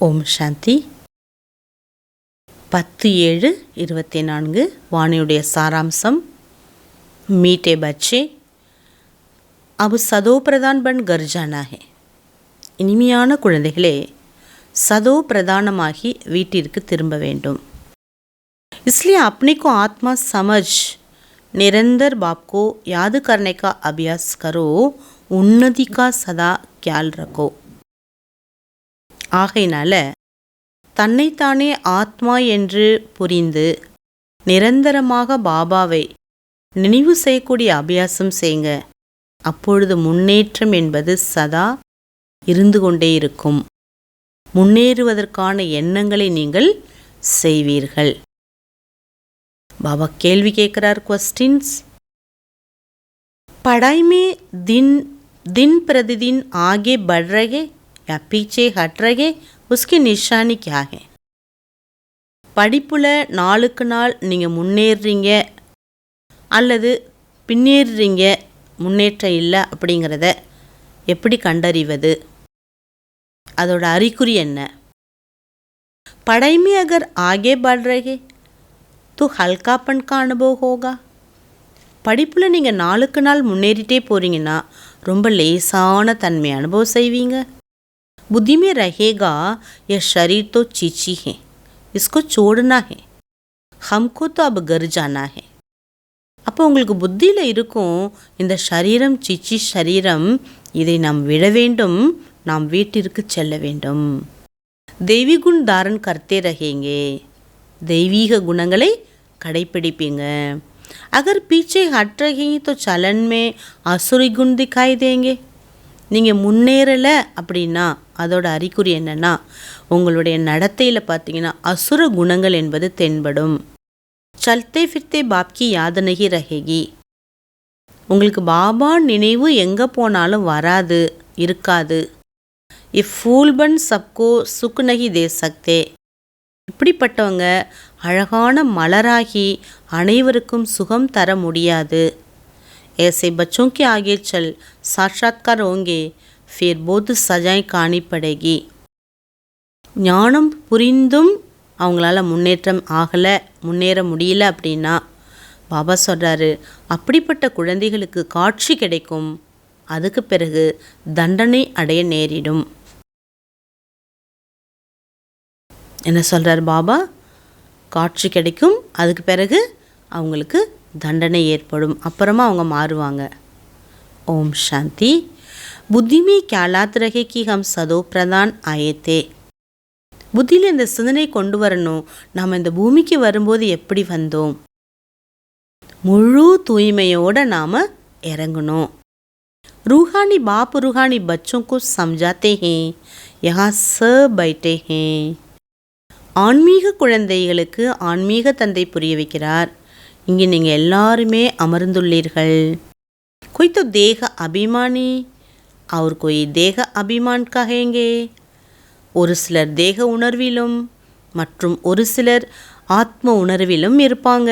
ஓம் சாந்தி பத்து ஏழு இருபத்தி நான்கு வாணியுடைய சாராம்சம் மீட்டே பச்சே अब சதோ பிரதான் பன் கர்ஜானா ஹே இனிமையான குழந்தைகளே சதோ பிரதானமாகி வீட்டிற்கு திரும்ப வேண்டும் इसलिए अपने को आत्मा समझ निरंतर बाप को याद करने का अभ्यास करो उन्नति का सदा ख्याल रखो ஆகையினால தன்னைத்தானே ஆத்மா என்று புரிந்து நிரந்தரமாக பாபாவை நினைவு செய்யக்கூடிய அபியாசம் செய்யுங்க அப்பொழுது முன்னேற்றம் என்பது சதா இருந்து கொண்டே இருக்கும் முன்னேறுவதற்கான எண்ணங்களை நீங்கள் செய்வீர்கள் பாபா கேள்வி கேட்குறார் கொஸ்டின்ஸ் पढ़ाई में दिन दिन प्रतिदिन आगे बढ़ रहे या पीछे हट रहे उसकी निशानी क्या है படிப்பில் நாளுக்கு நாள் நீங்கள் முன்னேறுறீங்க அல்லது பின்னேறுறீங்க முன்னேற்றம் இல்லை அப்படிங்கிறத எப்படி கண்டறிவது அதோட அறிகுறி என்ன पढ़ाई में अगर आगे बढ़ रहे तो हल्कापन का अनुभव होगा படிப்பில் நீங்கள் நாளுக்கு நாள் முன்னேறிட்டே போகிறீங்கன்னா ரொம்ப லேசான தன்மை அனுபவம் செய்வீங்க बुद्धि में रहेगा यह शरीर तो चीची है इसको छोड़ना है हमको तो अब घर जाना है அப்போ உங்களுக்கு புத்தியில் இருக்கும் இந்த சரீரம் சிச்சி சரீரம் இதை நாம் விட வேண்டும் நாம் வீட்டிற்கு செல்ல வேண்டும் தெய்வீ குண் தாரன் கர்த்தே ரகேங்கே தெய்வீக குணங்களை கடைப்பிடிப்பீங்க अगर पीछे हट रही तो चलन में असुरी गुण दिखाई देंगे நீங்கள் முன்னேறலை அப்படின்னா அதோட அறிகுறி என்னென்னா உங்களுடைய நடத்தையில் பார்த்தீங்கன்னா அசுர குணங்கள் என்பது தென்படும். சல்தே ஃபிர்தே பாப்கி யாதனகி ரஹேகி. உங்களுக்கு பாபா நினைவு எங்கே போனாலும் வராது இருக்காது. இ ஃபூல்பன் சப்கோ சுக்குநகி தே சக்தே இப்படிப்பட்டவங்க அழகான மலராகி அனைவருக்கும் சுகம் தர முடியாது. ஏசை பச்சோங்கி ஆகிய साक्षात्कार होंगे फिर बहुत सजाएं காணி पड़ेगी ஞானம் புரிந்தும் அவங்களால முன்னேற்றம் ஆகலை முன்னேற முடியல அப்படின்னா பாபா சொல்கிறாரு அப்படிப்பட்ட குழந்தைகளுக்கு காட்சி கிடைக்கும் அதுக்கு பிறகு தண்டனை அடைய நேரிடும் என்ன சொல்கிறார் பாபா காட்சி கிடைக்கும் அதுக்கு பிறகு அவங்களுக்கு தண்டனை ஏற்படும் அப்புறமா அவங்க மாறுவாங்க ஓம் சாந்தி புத்தி में ख्यालात रहे कि हम सदो प्रधान आए थे புத்தியில் இந்த சிந்தனை கொண்டு வரணும் நாம் இந்த பூமிக்கு வரும்போது எப்படி வந்தோம் முழு தூய்மையோட நாம் இறங்கணும் रूहानी बाप रूहानी बच्चों को समझाते हैं यहाँ सब बैठे हैं ஆன்மீக குழந்தைகளுக்கு ஆன்மீக தந்தை புரிய வைக்கிறார் இங்கே நீங்கள் எல்லாருமே அமர்ந்துள்ளீர்கள் कोई तो देह अभिमानी और कोई देह अभिमान कहेंगे ஒரு சிலர் தேக உணர்விலும் மற்றும் ஒரு சிலர் ஆத்ம உணர்விலும் இருப்பாங்க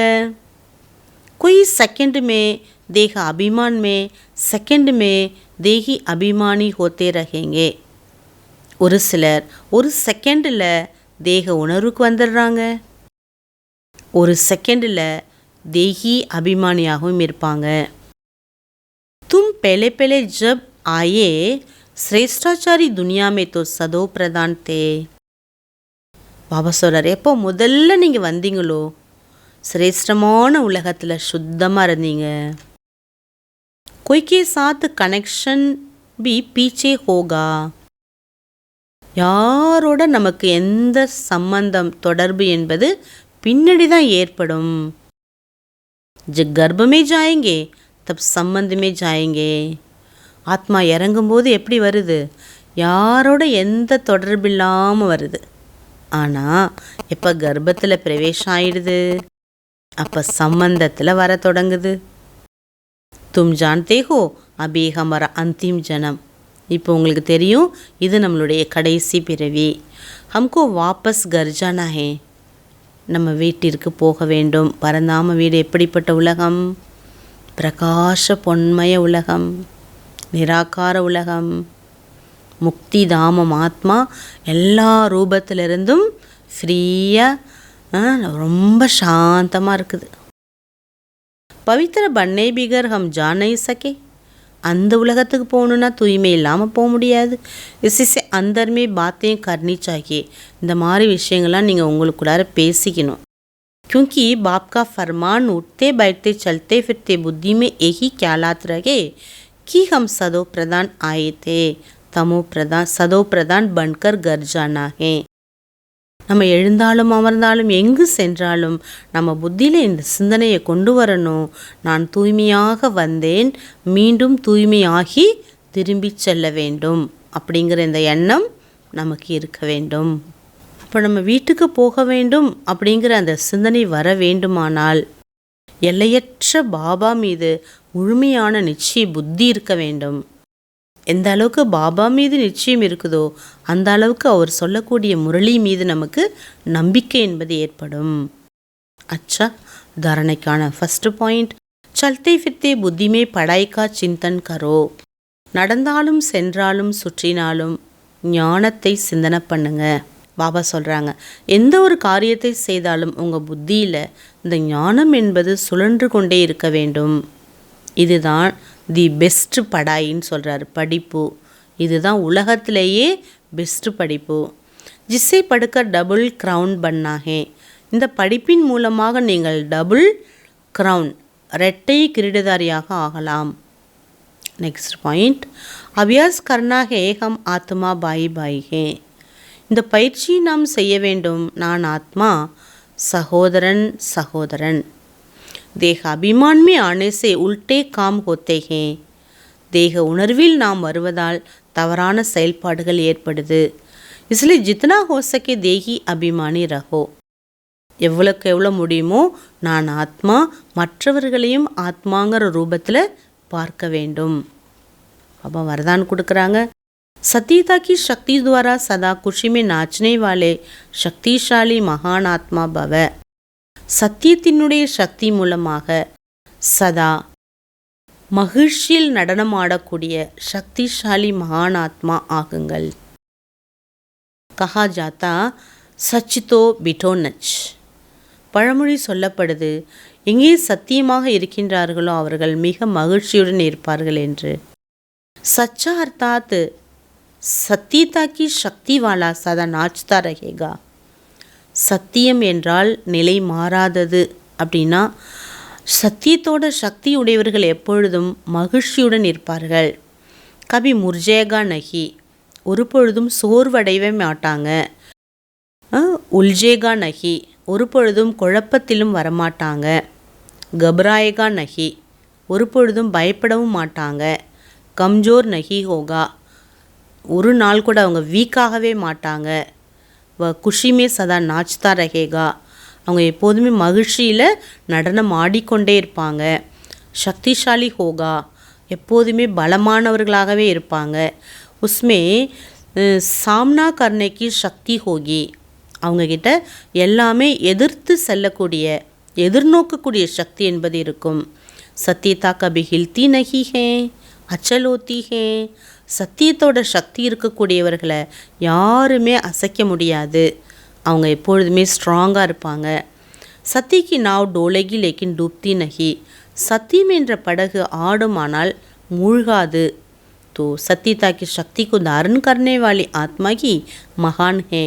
कोई सेकंड में देह अभिमान में सेकंड में देही अभिमानी होते रहेंगे ஒரு சிலர் ஒரு செகண்டில் தேக உணர்வுக்கு வந்துடுறாங்க ஒரு செகண்டில் தேகி அபிமானியாகவும் இருப்பாங்க தும் पहले पहले ஜப் ஆயே சிரேஷ்டாச்சாரி துனியாமே தோ சதோ பிரதான் தே பாபா சொல்கிறார் எப்போ முதல்ல நீங்கள் வந்தீங்களோ சிரேஷ்டமான உலகத்தில் சுத்தமாக இருந்தீங்க கொய்கே சாத்து கனெக்ஷன் பி பீச்சே ஹோகா யாரோட நமக்கு எந்த சம்பந்தம் தொடர்பு என்பது பின்னாடி தான் ஏற்படும் ஜ கர்ப்பமே ஜாயங்கே தப் சம்பந்தமே ஜாயங்கே. ஆத்மா இறங்கும்போது எப்படி வருது? யாரோட எந்த தொடர்பு இல்லாமல் வருது? ஆனால் எப்போ கர்ப்பத்தில் பிரவேசம் ஆயிடுது அப்போ சம்பந்தத்தில் வர தொடங்குது. தும் ஜான்தே ஹோ அபி வர அந்திம் ஜனம். இப்போ உங்களுக்கு தெரியும் இது நம்மளுடைய கடைசி பிறவி. ஹம்கோ வாபஸ் கர்ஜானா ஹே நம்ம வீட்டிற்கு போக வேண்டும். பரந்தாம வீடு எப்படிப்பட்ட உலகம்? பிரகாச பொன்மய உலகம் நிராகார உலகம் முக்தி தாமம் ஆத்மா எல்லா ரூபத்திலிருந்தும் ஃப்ரீயாக ரொம்ப சாந்தமாக இருக்குது. பவித்திர பண்ணை பிகர் ஹம் ஜானை சகே. அந்த உலகத்துக்கு போகணுன்னா தூய்மை இல்லாமல் போக முடியாது. இசிசே அந்தர்மே பாத்தையும் கர்னி இந்த மாதிரி விஷயங்கள்லாம் நீங்கள் உங்களுக்குள்ளார பேசிக்கணும். क्योंकि बाप का फरमान उठते बैठते चलते फिरते बुद्धि में यही ख्यालात रहे कि हम सदो प्रधान आए थे तमो प्रधान सदो प्रधान बनकर घर जाना है நம்ம எழுந்தாலும் அமர்ந்தாலும் எங்கு சென்றாலும் நம்ம புத்தியில் இந்த சிந்தனையை கொண்டு வரணும் நான் தூய்மையாக வந்தேன் மீண்டும் தூய்மையாகி திரும்பி செல்ல வேண்டும் அப்படிங்கிற இந்த எண்ணம் நமக்கு இருக்க வேண்டும் அப்போ நம்ம வீட்டுக்கு போக வேண்டும் அப்படிங்கிற அந்த சிந்தனை வர வேண்டுமானால் எல்லையற்ற பாபா மீது முழுமையான நிச்சய புத்தி இருக்க வேண்டும். எந்த அளவுக்கு பாபா மீது நிச்சயம் இருக்குதோ அந்த அளவுக்கு அவர் சொல்லக்கூடிய முரளி மீது நமக்கு நம்பிக்கை என்பது ஏற்படும். அச்சா தாரணைக்கான ஃபஸ்ட்டு பாயிண்ட் சல்தே ஃபித்தே புத்திமே படாய்க்கா சிந்தன் கரோ. நடந்தாலும் சென்றாலும் சுற்றினாலும் ஞானத்தை சிந்தனை பண்ணுங்கள் பாபா சொல்கிறாங்க எந்த ஒரு காரியத்தை செய்தாலும் உங்கள் புத்தியில் இந்த ஞானம் என்பது சுழன்று கொண்டே இருக்க வேண்டும். இதுதான் தி பெஸ்ட்டு படாயின்னு சொல்கிறாரு படிப்பு. இதுதான் உலகத்திலேயே பெஸ்ட்டு படிப்பு. ஜிஸ்ஸை படுக்க டபுள் க்ரௌன் பண்ணாகே. இந்த படிப்பின் மூலமாக நீங்கள் டபுள் க்ரௌன் ரெட்டை கிரீடதாரியாக ஆகலாம். Next point. அபியாஸ் கர்னா ஏகம் ஆத்மா பாய் பாய் ஹே இந்த பயிற்சியை நாம் செய்ய வேண்டும் நான் ஆத்மா சகோதரன் சகோதரன் தேக அபிமான் में आने से उल्टे काम होते हैं தேக உணர்வில் நாம் வருவதால் தவறான செயல்பாடுகள் ஏற்படுது இதில் ஜித்னா ஹோ சகே தேகி அபிமானி ரஹோ எவ்வளோக்கு எவ்வளோ முடியுமோ நான் ஆத்மா மற்றவர்களையும் ஆத்மாங்கிற ரூபத்தில் பார்க்க வேண்டும் அப்போ வரதான் கொடுக்குறாங்க सतीता की शक्ति द्वारा सदा खुशी में नाचने वाले शक्तिशाली महान आत्मा भव சத்தியத்தினுடைய சக்தி மூலமாக சதா மகிழ்ச்சியில் நடனமாடக்கூடிய சக்திசாலி மகானாத்மா ஆகுங்கள் கஹா ஜாத்தா சச்சிதோ பிட்டோனச் பழமொழி சொல்லப்படுது எங்கே சத்தியமாக இருக்கின்றார்களோ அவர்கள் மிக மகிழ்ச்சியுடன் இருப்பார்கள் என்று சச்சா அர்த்தாத் சத்தியதா கி சக்தி வாலா சதா நாச்தா ரகேகா சத்தியம் என்றால் நிலை மாறாதது அப்படின்னா சத்தியத்தோட சக்தி உடையவர்கள் எப்பொழுதும் மகிழ்ச்சியுடன் இருப்பார்கள். கவி முர்ஜேகா நகி ஒரு பொழுதும் சோர்வடையவே மாட்டாங்க. உல்ஜேகா நகி ஒரு பொழுதும் குழப்பத்திலும் வரமாட்டாங்க. கபராயகா நகி ஒரு பொழுதும் பயப்படவும் மாட்டாங்க. கம்ஜோர் நகி ஹோகா ஒரு நாள் கூட அவங்க வீக்காகவே மாட்டாங்க. வ குஷிமே சதா நாச்தா ரஹேகா. அவங்க எப்போதுமே மகிழ்ச்சியில் நடனம் ஆடிக்கொண்டே இருப்பாங்க. சக்திசாலி ஹோகா எப்போதுமே பலமானவர்களாகவே இருப்பாங்க. உஸ்மே சாம்னா கர்ணைக்கு சக்தி ஹோகி. அவங்கக்கிட்ட எல்லாமே எதிர்த்து செல்லக்கூடிய எதிர்நோக்கக்கூடிய சக்தி என்பது இருக்கும். சத்தியதா கபி ஹில்தி நகி ஹே அச்சலோத்தி ஹே சத்தியத்தோட சக்தி இருக்கக்கூடியவர்களை யாருமே அசைக்க முடியாது அவங்க எப்பொழுதுமே ஸ்ட்ராங்காக இருப்பாங்க சத்திக்கு நாவ் டோலகி லேக்கின் டூப்தி நகி சத்தியம் என்ற படகு ஆடுமானால் மூழ்காது तो सत्यता की शक्ति को धारण करने वाली आत्मा की மகான் ஹே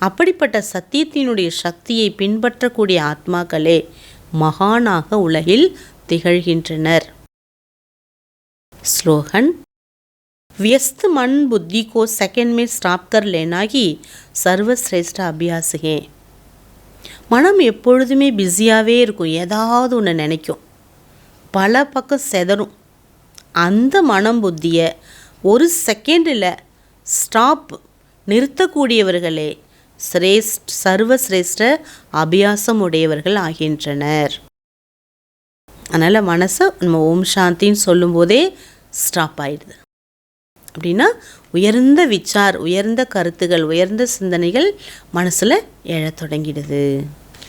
அப்படிப்பட்ட சத்தியத்தினுடைய சக்தியை பின்பற்றக்கூடிய ஆத்மாக்களே மகானாக உலகில் திகழ்கின்றனர் ஸ்லோகன் व्यस्त मन बुद्धि को सेकंड में स्टॉप कर लेना ही சர்வசிரேஷ்ட அபியாஸ் ஹே மனம் எப்பொழுதுமே பிஸியாகவே இருக்கும் ஏதாவது ஒன்று நினைக்கும் பல பக்கம் செதறும் அந்த மனம் புத்தியை ஒரு செகண்டில் ஸ்டாப் நிறுத்தக்கூடியவர்களே சிரேஷ்ட சர்வசிரேஷ்ட அபியாசம் உடையவர்கள் ஆகின்றனர் அதனால் மனசை நம்ம ஓம் சாந்தின்னு சொல்லும்போதே ஸ்டாப் ஆயிடுது அப்படின்னா உயர்ந்த விச்சார் உயர்ந்த கருத்துகள் உயர்ந்த சிந்தனைகள் மனசில் எழத் தொடங்கிடுது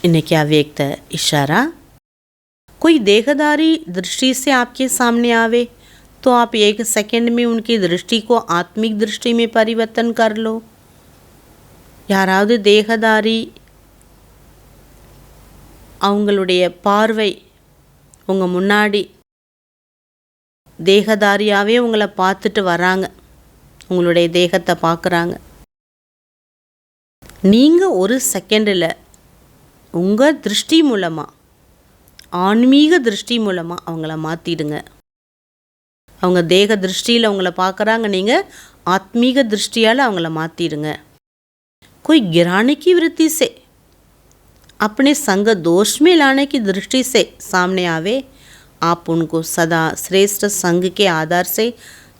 இன்னைக்கு அவ்வியக்த இஷாரா कोई देहदारी दृष्टि से आपके सामने आवे तो तो आप एक सेकंड में उनकी दृष्टि को आत्मिक दृष्टि में परिवर्तन कर लो யாராவது தேகதாரி அவங்களுடைய பார்வை உங்கள் முன்னாடி தேகதாரியாகவே உங்களை பார்த்துட்டு வராங்க உங்களுடைய தேகத்தை பார்க்குறாங்க நீங்கள் ஒரு செகண்டில் உங்கள் திருஷ்டி மூலமாக ஆன்மீக திருஷ்டி மூலமாக அவங்கள மாற்றிடுங்க அவங்க தேக திருஷ்டியில் அவங்கள பார்க்குறாங்க நீங்கள் ஆத்மீக திருஷ்டியால் அவங்கள மாற்றிடுங்க कोई गिराने की वृत्ति से अपने संग दोष में लाने की दृष्टि से सामने आवे आप उनको सदा श्रेष्ठ संग के आधार से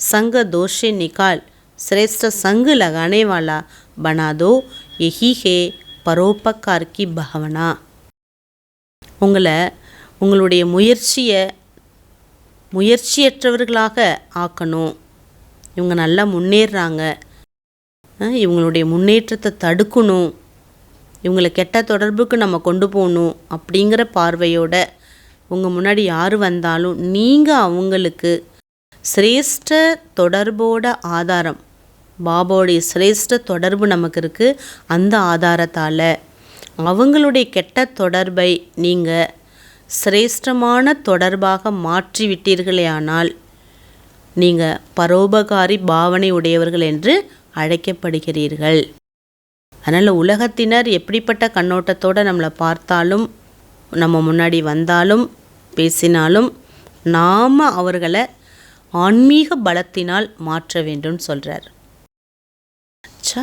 संग दोष से निकाल श्रेष्ठ संग लगाने वाला बना दो यही है பரோபக்கார் கி பாவனா உங்களை உங்களுடைய முயற்சியை முயற்சியற்றவர்களாக ஆக்கணும் இவங்க நல்லா முன்னேறுறாங்க அஹ் இவங்களுடைய முன்னேற்றத்தை தடுக்கணும் இவங்களை கெட்ட தொடர்புக்கு நம்ம கொண்டு போகணும் அப்படிங்கிற பார்வையோட உங்கள் முன்னாடி யார் வந்தாலும் நீங்கள் அவங்களுக்கு சிரேஷ்ட தொடர்போட ஆதாரம் பாபாவுடைய சிரேஷ்ட தொடர்பு நமக்கு இருக்குது அந்த ஆதாரத்தால். அவங்களுடைய கெட்ட தொடர்பை நீங்கள் சிரேஷ்டமான தொடர்பாக மாற்றி விட்டீர்களேயானால் நீங்கள் பரோபகாரி பாவனை உடையவர்கள் என்று அழைக்கப்படுகிறீர்கள். அதனால் உலகத்தினர் எப்படிப்பட்ட கண்ணோட்டத்தோடு நம்மளை பார்த்தாலும் நம்ம முன்னாடி வந்தாலும் பேசினாலும் நாம் அவர்களை ஆன்மீக பலத்தினால் மாற்ற வேண்டும் சொல்கிறார் வச்சா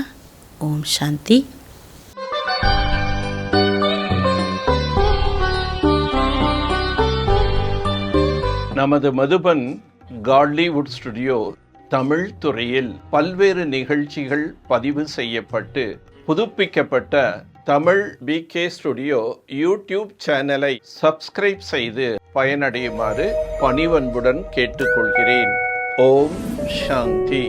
ஓம் சாந்தி நமது மதுபன் காட்லிவுட் ஸ்டுடியோ தமிழ் துறையில் பல்வேறு நிகழ்ச்சிகள் பதிவு செய்யப்பட்டு புதுப்பிக்கப்பட்ட தமிழ் பிகே ஸ்டுடியோ யூடியூப் சேனலை சப்ஸ்கிரைப் செய்து பயனடையுமாறு பணிவன்புடன் கேட்டுக்கொள்கிறேன். ஓம் சாந்தி